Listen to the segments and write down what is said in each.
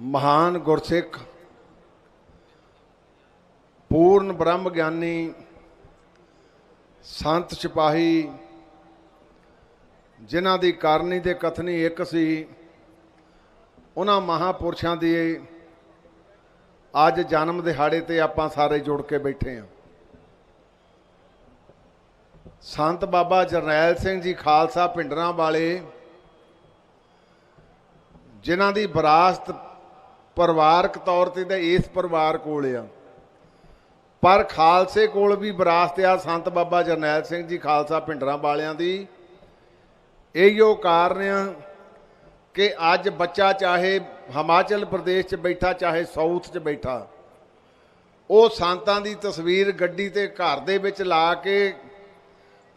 ਮਹਾਨ ਗੁਰਸਿੱਖ, ਪੂਰਨ ਬ੍ਰਹਮ ਗਿਆਨੀ, ਸੰਤ ਸਿਪਾਹੀ, ਜਿਨ੍ਹਾਂ ਦੀ ਕਾਰਨੀ ਤੇ ਕਥਨੀ ਇੱਕ ਸੀ, ਉਹਨਾਂ ਮਹਾਪੁਰਸ਼ਾਂ ਦੀ ਅੱਜ ਜਨਮ ਦਿਹਾੜੇ ਤੇ ਆਪਾਂ ਸਾਰੇ ਜੁੜ ਕੇ ਬੈਠੇ ਹਾਂ। ਸੰਤ ਬਾਬਾ ਜਰਨੈਲ ਸਿੰਘ ਜੀ ਖਾਲਸਾ ਪਿੰਡਰਾਂ ਵਾਲੇ, ਜਿਨ੍ਹਾਂ ਦੀ ਵਿਰਾਸਤ ਪਰਿਵਾਰਕ ਤੌਰ ਤੇ ਤਾਂ ਇਸ ਪਰਿਵਾਰ ਕੋਲ ਆ। ਪਰ ਖਾਲਸੇ ਕੋਲ ਵੀ ਵਿਰਾਸਤ ਆ ਸੰਤ ਬਾਬਾ ਜਰਨੈਲ ਸਿੰਘ ਜੀ ਖਾਲਸਾ ਪਿੰਡਰਾਂ ਵਾਲਿਆਂ ਦੀ। ਇਹੀਓ ਕਾਰਨ ਆ ਕਿ ਅੱਜ ਬੱਚਾ ਚਾਹੇ ਹਿਮਾਚਲ ਪ੍ਰਦੇਸ਼ 'ਚ ਬੈਠਾ, ਚਾਹੇ ਸਾਊਥ 'ਚ ਬੈਠਾ, ਉਹ ਸੰਤਾਂ ਦੀ ਤਸਵੀਰ ਗੱਡੀ ਤੇ ਘਰ ਦੇ ਵਿੱਚ ਲਾ ਕੇ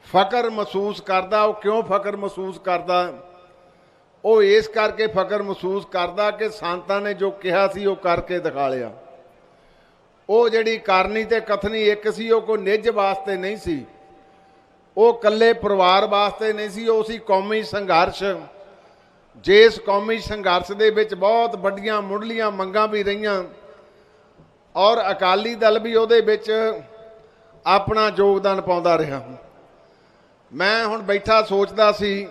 ਫਕਰ ਮਹਿਸੂਸ ਕਰਦਾ। ਉਹ ਕਿਉਂ ਫਕਰ ਮਹਿਸੂਸ ਕਰਦਾ? ਉਹ ਇਸ ਕਰਕੇ ਫਕਰ ਮਹਿਸੂਸ ਕਰਦਾ ਕਿ ਸੰਤਾਂ ਨੇ ਜੋ ਕਿਹਾ ਸੀ ਉਹ ਕਰਕੇ ਦਿਖਾ ਲਿਆ। ਉਹ ਜਿਹੜੀ ਕਰਨੀ ਤੇ ਕਥਨੀ ਇੱਕ ਸੀ, ਉਹ ਕੋਈ ਨਿੱਜ ਵਾਸਤੇ ਨਹੀਂ ਸੀ। ਉਹ ਇਕੱਲੇ ਪਰਿਵਾਰ ਵਾਸਤੇ ਨਹੀਂ ਸੀ, ਉਹ ਸੀ ਕੌਮੀ ਸੰਘਰਸ਼। ਜਿਸ ਕੌਮੀ ਸੰਘਰਸ਼ ਦੇ ਵਿੱਚ ਬਹੁਤ ਵੱਡੀਆਂ ਮੁੱਢਲੀਆਂ ਮੰਗਾਂ ਵੀ ਰਹੀਆਂ ਔਰ ਅਕਾਲੀ ਦਲ ਵੀ ਉਹਦੇ ਵਿੱਚ ਆਪਣਾ ਯੋਗਦਾਨ ਪਾਉਂਦਾ ਰਿਹਾ। ਮੈਂ ਹੁਣ ਬੈਠਾ ਸੋਚਦਾ ਸੀ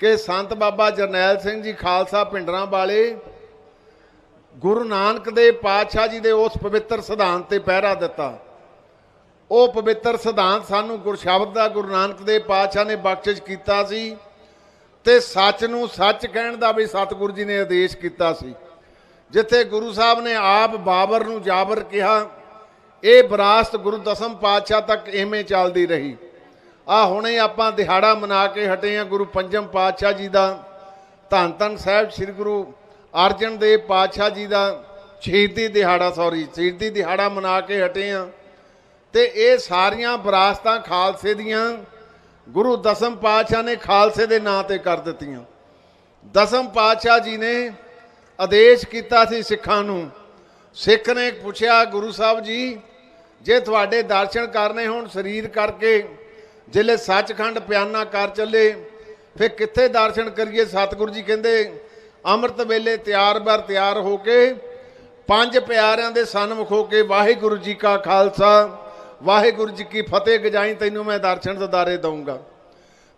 ਕਿ ਸੰਤ ਬਾਬਾ ਜਰਨੈਲ ਸਿੰਘ ਜੀ ਖਾਲਸਾ ਪਿੰਡਰਾਂ ਵਾਲੇ ਗੁਰੂ ਨਾਨਕ ਦੇਵ ਪਾਤਸ਼ਾਹ ਜੀ ਦੇ ਉਸ ਪਵਿੱਤਰ ਸਿਧਾਂਤ ਤੇ ਪਹਿਰਾ ਦਿੱਤਾ। ਉਹ ਪਵਿੱਤਰ ਸਿਧਾਂਤ ਸਾਨੂੰ ਗੁਰਸ਼ਬਦ ਦਾ ਗੁਰੂ ਨਾਨਕ ਦੇਵ ਪਾਤਸ਼ਾਹ ਨੇ ਬਖਸ਼ਿਸ਼ ਕੀਤਾ ਸੀ ਤੇ ਸੱਚ ਨੂੰ ਸੱਚ ਕਹਿਣ ਦਾ ਵੀ ਸਤਿਗੁਰੂ ਜੀ ਨੇ ਆਦੇਸ਼ ਕੀਤਾ ਸੀ। ਜਿੱਥੇ ਗੁਰੂ ਸਾਹਿਬ ਨੇ ਆਪ ਬਾਬਰ ਨੂੰ ਜਾਬਰ ਕਿਹਾ, ਇਹ ਵਿਰਾਸਤ ਗੁਰੂ ਦਸਮ ਪਾਤਸ਼ਾਹ ਤੱਕ ਐਵੇਂ ਚੱਲਦੀ ਰਹੀ। ਆ ਹੁਣੇ ਆਪਾਂ ਦਿਹਾੜਾ ਮਨਾ ਕੇ ਹਟੇ ਆ ਗੁਰੂ ਪੰਜਮ ਪਾਤਸ਼ਾਹ ਜੀ ਦਾ, ਧੰਨ ਧੰਨ ਸਾਹਿਬ ਸ੍ਰੀ ਗੁਰੂ ਅਰਜਨ ਦੇਵ ਪਾਤਸ਼ਾਹ ਜੀ ਦਾ ਸ਼ਹੀਦੀ ਦਿਹਾੜਾ ਸੌਰੀ ਸ਼ਹੀਦੀ ਦਿਹਾੜਾ ਮਨਾ ਕੇ ਹਟੇ ਆ। ਤੇ ਇਹ ਸਾਰੀਆਂ ਵਿਰਾਸਤਾਂ ਖਾਲਸੇ ਦੀਆਂ ਗੁਰੂ ਦਸਮ ਪਾਤਸ਼ਾਹ ਨੇ ਖਾਲਸੇ ਦੇ ਨਾਂ ਤੇ ਕਰ ਦਿੱਤੀਆਂ। ਦਸਮ ਪਾਤਸ਼ਾਹ ਜੀ ਨੇ ਆਦੇਸ਼ ਕੀਤਾ ਸੀ ਸਿੱਖਾਂ ਨੂੰ। ਸਿੱਖ ਨੇ ਪੁੱਛਿਆ, ਗੁਰੂ ਸਾਹਿਬ ਜੀ, ਜੇ ਤੁਹਾਡੇ ਦਰਸ਼ਨ ਕਰਨੇ ਹੋਣ ਸਰੀਰ ਕਰਕੇ ਜਿਲੇ ਸੱਚਖੰਡ ਪਿਆਨਾ ਕਰ ਚੱਲੇ, ਫਿਰ ਕਿੱਥੇ ਦਰਸ਼ਨ ਕਰੀਏ? ਸਤਿਗੁਰੂ ਜੀ ਕਹਿੰਦੇ, ਅੰਮ੍ਰਿਤ ਵੇਲੇ ਤਿਆਰ ਬਰ ਤਿਆਰ ਹੋ ਕੇ, ਪੰਜ ਪਿਆਰਿਆਂ ਦੇ ਸਨਮੁਖ ਹੋ ਕੇ ਵਾਹਿਗੁਰੂ ਜੀ ਕਾ ਖਾਲਸਾ, ਵਾਹਿਗੁਰੂ ਜੀ ਕੀ ਫਤਿਹ, ਗਜਾਈ ਤੈਨੂੰ ਮੈਂ ਦਰਸ਼ਨ ਦਿਦਾਰੇ ਦਊਂਗਾ।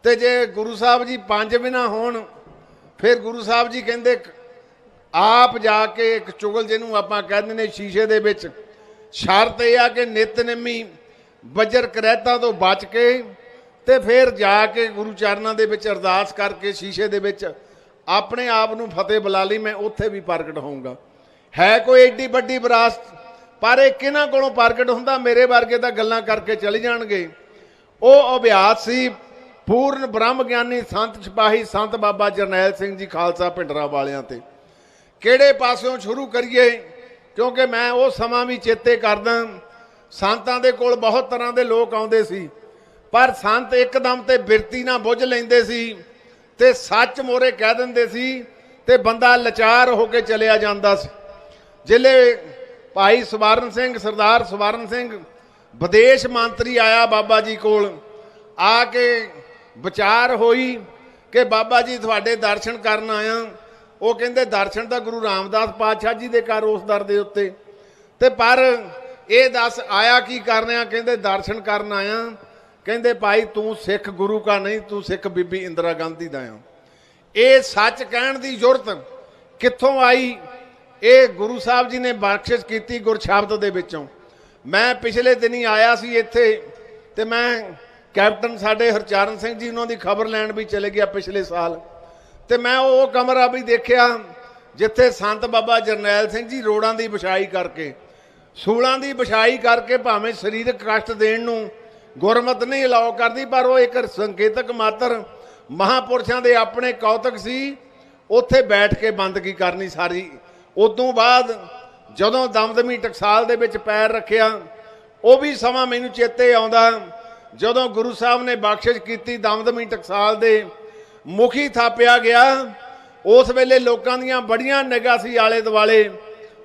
ਤੇ ਜੇ ਗੁਰੂ ਸਾਹਿਬ ਜੀ ਪੰਜ ਬਿਨਾ ਹੋਣ, ਫਿਰ ਗੁਰੂ ਸਾਹਿਬ ਜੀ ਕਹਿੰਦੇ, ਆਪ ਜਾ ਕੇ ਇੱਕ ਚੁਗਲ ਜਿਹਨੂੰ ਆਪਾਂ ਕਹਿੰਦੇ ਨੇ ਸ਼ੀਸ਼ੇ ਦੇ ਵਿੱਚ, ਸ਼ਰਤ ਇਹ ਆ ਕਿ ਨਿਤਨੇਮੀ ਬਜਰ ਕਰੈਤਾ ਤੋਂ ਬਚ ਕੇ ਤੇ ਫਿਰ ਜਾ ਕੇ ਗੁਰੂ ਚਰਨਾਂ ਦੇ ਵਿੱਚ ਅਰਦਾਸ ਕਰਕੇ ਸ਼ੀਸ਼ੇ ਦੇ ਵਿੱਚ ਆਪਣੇ ਆਪ ਨੂੰ ਫਤਿਹ ਬੁਲਾ ਲਈ, ਮੈਂ ਉੱਥੇ ਵੀ ਪ੍ਰਗਟ ਹੋਊਂਗਾ। ਹੈ ਕੋਈ ਏਡੀ ਵੱਡੀ ਵਿਰਾਸਤ, ਪਰ ਇਹ ਕਿਹਨਾਂ ਕੋਲੋਂ ਪ੍ਰਗਟ ਹੁੰਦਾ? ਮੇਰੇ ਵਰਗੇ ਤਾਂ ਗੱਲਾਂ ਕਰਕੇ ਚਲੇ ਜਾਣਗੇ। ਉਹ ਅਭਿਆਸ ਸੀ, ਪੂਰਨ ਬ੍ਰਹਮ ਗਿਆਨੀ ਸੰਤ ਸਿਪਾਹੀ ਸੰਤ ਬਾਬਾ ਜਰਨੈਲ ਸਿੰਘ ਜੀ ਖਾਲਸਾ ਪਿੰਡਰਾ ਵਾਲਿਆਂ ਤੇ। ਕਿਹੜੇ ਪਾਸਿਓਂ ਸ਼ੁਰੂ ਕਰੀਏ? ਕਿਉਂਕਿ ਮੈਂ ਉਹ ਸਮਾਂ ਵੀ ਚੇਤੇ ਕਰਦਾ। ਸੰਤਾਂ ਦੇ ਕੋਲ ਬਹੁਤ ਤਰ੍ਹਾਂ ਦੇ ਲੋਕ ਆਉਂਦੇ ਸੀ। ਪਰ ਸੰਤ ਇੱਕਦਮ ਤੇ ਬਿਰਤੀ ਨਾਲ ਬੁੱਝ ਲੈਂਦੇ ਸੀ ਤੇ ਸੱਚ ਮੋਰੇ ਕਹਿ ਦਿੰਦੇ ਸੀ ਤੇ ਬੰਦਾ ਲਾਚਾਰ ਹੋ ਕੇ ਚਲਿਆ ਜਾਂਦਾ ਸੀ। ਜ਼ਿਲ੍ਹੇ ਭਾਈ ਸਵਰਨ ਸਿੰਘ, ਸਰਦਾਰ ਸਵਰਨ ਸਿੰਘ, ਵਿਦੇਸ਼ ਮੰਤਰੀ ਆਇਆ ਬਾਬਾ ਜੀ ਕੋਲ। ਆ ਕੇ ਵਿਚਾਰ ਹੋਈ ਕਿ ਬਾਬਾ ਜੀ ਤੁਹਾਡੇ ਦਰਸ਼ਨ ਕਰਨ ਆਇਆ। ਉਹ ਕਹਿੰਦੇ, ਦਰਸ਼ਨ ਤਾਂ ਗੁਰੂ ਰਾਮਦਾਸ ਪਾਤਸ਼ਾਹ ਜੀ ਦੇ ਘਰ ਉਸ ਦਰ ਦੇ ਉੱਤੇ। ਤੇ ਪਰ ਇਹ ਦੱਸ ਆਇਆ ਕੀ ਕਰਨਿਆ? ਕਹਿੰਦੇ, ਦਰਸ਼ਨ ਕਰਨ ਆਇਆ। ਕਹਿੰਦੇ ਭਾਈ ਤੂੰ ਸਿੱਖ ਗੁਰੂ ਕਾ ਨਹੀਂ, ਤੂੰ ਸਿੱਖ ਬੀਬੀ ਇੰਦਰਾ ਗਾਂਧੀ ਦਾ ਆ ਇਹ ਸੱਚ ਕਹਿਣ ਦੀ ਜ਼ਰੂਰਤ ਕਿੱਥੋਂ ਆਈ? ਇਹ ਗੁਰੂ ਸਾਹਿਬ ਜੀ ਨੇ ਬਖਸ਼ਿਸ਼ ਕੀਤੀ ਗੁਰਸ਼ਬਦ ਦੇ ਵਿੱਚੋਂ। ਮੈਂ ਪਿਛਲੇ ਦਿਨੀ ਆਇਆ ਸੀ ਇੱਥੇ ਤੇ ਮੈਂ ਕੈਪਟਨ ਸਾਡੇ ਹਰਚਰਨ ਸਿੰਘ ਜੀ ਉਹਨਾਂ ਦੀ ਖਬਰ ਲੈਣ ਵੀ ਚਲੇ ਗਿਆ ਪਿਛਲੇ ਸਾਲ। ਤੇ ਮੈਂ ਉਹ ਕਮਰਾ ਵੀ ਦੇਖਿਆ ਜਿੱਥੇ ਸੰਤ ਬਾਬਾ ਜਰਨੈਲ ਸਿੰਘ ਜੀ ਰੋੜਾਂ ਦੀ ਵਿਛਾਈ ਕਰਕੇ, ਸੂਲਾਂ ਦੀ ਵਿਛਾਈ ਕਰਕੇ ਭਾਵੇਂ ਸਰੀਰਕ ਕਸ਼ਟ ਦੇਣ ਨੂੰ ਗੁਰਮਤ ਨਹੀਂ ਅਲਾਉ ਕਰਦੀ, ਪਰ ਉਹ ਇੱਕ ਸੰਕੇਤਕ ਮਾਤਰ ਮਹਾਪੁਰਸ਼ਾਂ ਦੇ ਆਪਣੇ ਕੌਤਕ ਸੀ। ਉੱਥੇ ਬੈਠ ਕੇ ਬੰਦਗੀ ਕਰਨੀ ਸਾਰੀ। ਉਦੋਂ ਬਾਅਦ ਜਦੋਂ ਦਮਦਮੀ ਟਕਸਾਲ ਦੇ ਵਿੱਚ ਪੈਰ ਰੱਖਿਆ, ਉਹ ਵੀ ਸਮਾਂ ਮੈਨੂੰ ਚੇਤੇ ਆਉਂਦਾ। ਜਦੋਂ ਗੁਰੂ ਸਾਹਿਬ ਨੇ ਬਖਸ਼ਿਸ਼ ਕੀਤੀ ਦਮਦਮੀ ਟਕਸਾਲ ਦੇ, ਮੁਖੀ ਥਾਪਿਆ ਗਿਆ। ਉਸ ਵੇਲੇ ਲੋਕਾਂ ਦੀਆਂ ਬੜੀਆਂ ਨਿਗਾਹ ਸੀ ਆਲੇ ਦੁਆਲੇ,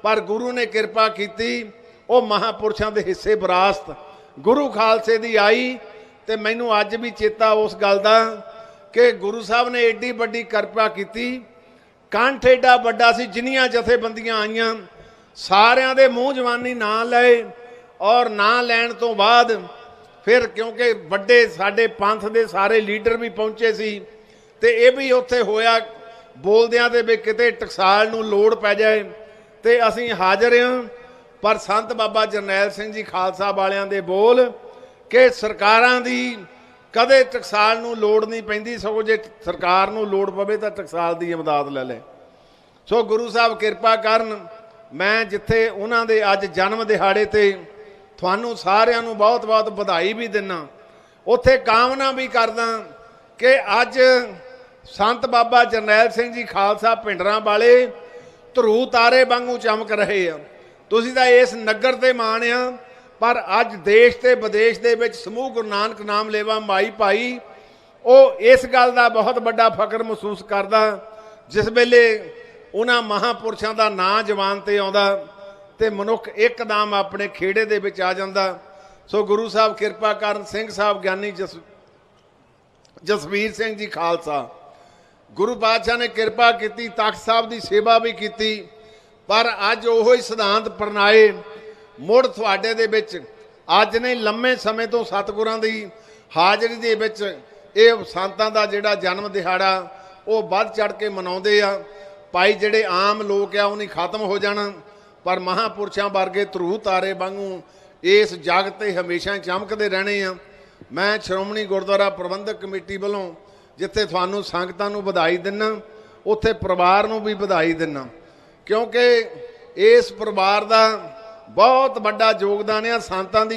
ਪਰ ਗੁਰੂ ਨੇ ਕਿਰਪਾ ਕੀਤੀ, ਉਹ ਮਹਾਪੁਰਸ਼ਾਂ ਦੇ ਹਿੱਸੇ ਵਿਰਾਸਤ ਗੁਰੂ ਖਾਲਸੇ ਦੀ ਆਈ ਤੇ ਮੈਨੂੰ ਅੱਜ ਵੀ ਚੇਤਾ ਉਸ ਗੱਲ ਦਾ ਕਿ ਗੁਰੂ ਸਾਹਿਬ ਨੇ ਏਡੀ ਵੱਡੀ ਕਿਰਪਾ ਕੀਤੀ। ਕੰਠ ਏਡਾ ਵੱਡਾ ਸੀ, ਜਿੰਨੀਆਂ ਜਥੇਬੰਦੀਆਂ ਆਈਆਂ, ਸਾਰਿਆਂ ਦੇ ਮੂੰਹ ਜਵਾਨੀ ਨਾਂ ਲਏ ਔਰ ਨਾਂ ਲੈਣ ਤੋਂ ਬਾਅਦ ਫਿਰ ਕਿਉਂਕਿ ਵੱਡੇ ਸਾਡੇ ਪੰਥ ਦੇ ਸਾਰੇ ਲੀਡਰ ਵੀ ਪਹੁੰਚੇ ਸੀ ਤੇ ਇਹ ਵੀ ਉੱਥੇ ਹੋਇਆ, ਬੋਲਦਿਆਂ ਦੇ ਵੀ ਕਿਤੇ ਟਕਸਾਲ ਨੂੰ ਲੋੜ ਪੈ ਜਾਏ ਤੇ ਅਸੀਂ ਹਾਜ਼ਰ ਹਾਂ। ਪਰ ਸੰਤ ਬਾਬਾ ਜਰਨੈਲ ਸਿੰਘ ਜੀ ਖਾਲਸਾ ਵਾਲਿਆਂ ਦੇ ਬੋਲ ਕਿ ਸਰਕਾਰਾਂ ਦੀ ਕਦੇ ਟਕਸਾਲ ਨੂੰ ਲੋੜ ਨਹੀਂ ਪੈਂਦੀ, ਸਗੋਂ ਜੇ ਸਰਕਾਰ ਨੂੰ ਲੋੜ ਪਵੇ ਤਾਂ ਟਕਸਾਲ ਦੀ ਇਮਦਾਦ ਲੈ ਲੈ। ਸੋ ਗੁਰੂ ਸਾਹਿਬ ਕਿਰਪਾ ਕਰਨ, ਮੈਂ ਜਿੱਥੇ ਉਹਨਾਂ ਦੇ ਅੱਜ ਜਨਮ ਦਿਹਾੜੇ ਤੇ ਤੁਹਾਨੂੰ ਸਾਰਿਆਂ ਨੂੰ ਬਹੁਤ-ਬਹੁਤ ਵਧਾਈ ਵੀ ਦਿੰਨਾ, ਉੱਥੇ ਕਾਮਨਾ ਵੀ ਕਰਦਾ ਕਿ ਅੱਜ ਸੰਤ ਬਾਬਾ ਜਰਨੈਲ ਸਿੰਘ ਜੀ ਖਾਲਸਾ ਪਿੰਡਰਾਂ ਵਾਲੇ ਧਰੂ ਤਾਰੇ ਵਾਂਗੂ ਚਮਕ ਰਹੇ ਆ। ਤੁਸੀਂ ਤਾਂ ਇਸ ਨਗਰ ਤੇ ਮਾਣ ਆ, ਪਰ ਅੱਜ ਦੇਸ਼ ਤੇ ਵਿਦੇਸ਼ ਦੇ ਵਿੱਚ ਸਮੂਹ ਗੁਰੂ ਨਾਨਕ ਨਾਮ ਲੇਵਾ ਮਾਈ ਭਾਈ, ਉਹ ਇਸ ਗੱਲ ਦਾ ਬਹੁਤ ਵੱਡਾ ਫਖਰ ਮਹਿਸੂਸ ਕਰਦਾ, ਜਿਸ ਵੇਲੇ ਉਹਨਾਂ ਮਹਾਪੁਰਸ਼ਾਂ ਦਾ ਨਾਂ ਜਵਾਨ ਤੇ ਆਉਂਦਾ ਤੇ ਮਨੁੱਖ ਇੱਕਦਮ ਆਪਣੇ ਖੇੜੇ ਦੇ ਵਿੱਚ ਆ ਜਾਂਦਾ। ਸੋ ਗੁਰੂ ਸਾਹਿਬ ਕਿਰਪਾ ਕਰਨ ਸਿੰਘ ਸਾਹਿਬ ਗਿਆਨੀ ਜਸ, ਜਸਵੀਰ ਸਿੰਘ ਜੀ ਖਾਲਸਾ, ਗੁਰੂ ਪਾਤਸ਼ਾਹ ਨੇ ਕਿਰਪਾ ਕੀਤੀ, ਤਖਤ ਸਾਹਿਬ ਦੀ ਸੇਵਾ ਵੀ ਕੀਤੀ ਪਰ ਅੱਜ ਉਹੋ ਹੀ ਸਿਧਾਂਤ ਪਰਨਾਏ ਮੁੜ ਤੁਹਾਡੇ ਦੇ ਵਿੱਚ। ਅੱਜ ਨਹੀਂ, ਲੰਮੇ ਸਮੇਂ ਤੋਂ ਸਤਿਗੁਰਾਂ ਦੀ ਹਾਜ਼ਰੀ ਦੇ ਵਿੱਚ ਇਹ ਸੰਤਾਂ ਦਾ ਜਿਹੜਾ ਜਨਮ ਦਿਹਾੜਾ, ਉਹ ਵੱਧ ਚੜ ਕੇ ਮਨਾਉਂਦੇ ਆ। ਭਾਈ, ਜਿਹੜੇ ਆਮ ਲੋਕ ਆ, ਉਹ ਨਹੀਂ ਖਤਮ ਹੋ ਜਾਣਾ, ਪਰ ਮਹਾਪੁਰਸ਼ਾਂ ਵਰਗੇ ਧਰੂ ਤਾਰੇ ਵਾਂਗੂ ਇਸ ਜਗ ਤੇ ਹਮੇਸ਼ਾ ਚਮਕਦੇ ਰਹਿਣੇ ਆ। ਮੈਂ ਸ਼੍ਰੋਮਣੀ ਗੁਰਦੁਆਰਾ ਪ੍ਰਬੰਧਕ ਕਮੇਟੀ ਵੱਲੋਂ ਜਿੱਥੇ ਤੁਹਾਨੂੰ ਸੰਗਤਾਂ ਨੂੰ ਵਧਾਈ ਦਿੰਨਾ, ਉੱਥੇ ਪਰਿਵਾਰ ਨੂੰ ਵੀ ਵਧਾਈ ਦਿੰਨਾ। ਕਿਉਂਕਿ ਇਸ ਪਰਿਵਾਰ ਦਾ ਬਹੁਤ ਵੱਡਾ ਯੋਗਦਾਨ ਹੈ ਸੰਤਾਂ ਦੀ